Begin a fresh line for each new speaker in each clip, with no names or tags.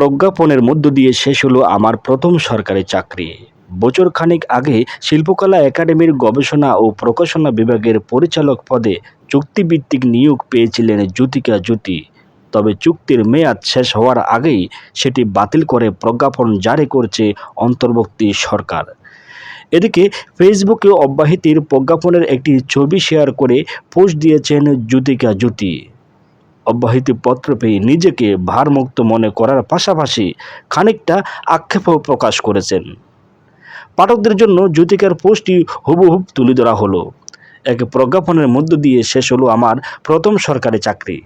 প্রজ্ঞাপনের মধ্য দিয়ে শেষ হলো আমার প্রথম সরকারি চাকরি। বছর খানিক আগে শিল্পকলা একাডেমির গবেষণা ও প্রকাশনা বিভাগের পরিচালক পদে চুক্তিভিত্তিক নিয়োগ পেয়েছিলেন জ্যোতিকা জ্যোতি। তবে চুক্তির মেয়াদ শেষ হওয়ার আগেই সেটি বাতিল করে প্রজ্ঞাপন জারি করছে অন্তর্বর্তী সরকার। এদিকে ফেসবুকে অব্যাহতির প্রজ্ঞাপনের একটি ছবি শেয়ার করে পোস্ট দিয়েছেন জ্যোতিকা জ্যোতি। অব্যাহতি পত্র পেয়ে নিজেকে ভারমুক্ত মনে করার পাশাপাশি খানিকটা আক্ষেপও প্রকাশ করেছেন। পাঠকদের জন্য জ্যোতিকার পোস্টটি হুবহুব তুলে ধরা হলো। এক প্রজ্ঞাপনের মধ্য দিয়ে শেষ হলো আমার প্রথম সরকারি চাকরি।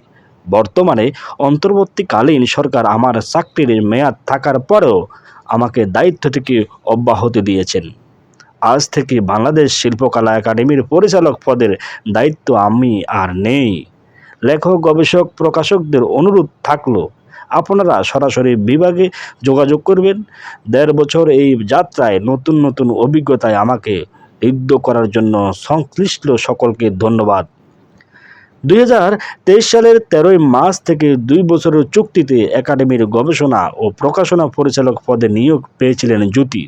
বর্তমানে অন্তর্বর্তীকালীন সরকার আমার চাকরির মেয়াদ থাকার পরেও আমাকে দায়িত্ব থেকে অব্যাহতি দিয়েছেন। আজ থেকে বাংলাদেশ শিল্পকলা একাডেমির পরিচালক পদের দায়িত্ব আমি আর নেই। লেখক, গবেষক, প্রকাশকদের অনুরোধ থাকল, আপনারা সরাসরি বিভাগে যোগাযোগ করবেন। দেড় বছর এই যাত্রায় নতুন নতুন অভিজ্ঞতায় আমাকে ঋদ্ধ করার জন্য সংশ্লিষ্ট সকলকে ধন্যবাদ। দুই হাজার তেইশ সালের তেরোই মার্চ থেকে দুই বছরের চুক্তিতে একাডেমির গবেষণা ও প্রকাশনা পরিচালক পদে নিয়োগ পেয়েছিলেন জ্যোতি।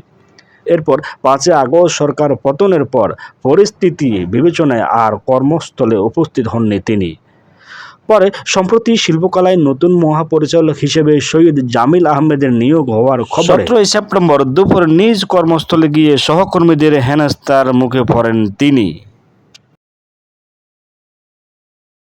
এরপর পাঁচই আগস্ট সরকার পতনের পর পরিস্থিতি বিবেচনায় আর কর্মস্থলে উপস্থিত হননি তিনি। পরে সম্প্রতি শিল্পকলায় নতুন মহাপরিচালক হিসেবে সৈয়দ জামিল আহমেদের নিয়োগ হওয়ার খবর সতেরোই সেপ্টেম্বর দুপুর নিজ কর্মস্থলে গিয়ে সহকর্মীদের হেনস্তার মুখে পড়েন তিনি।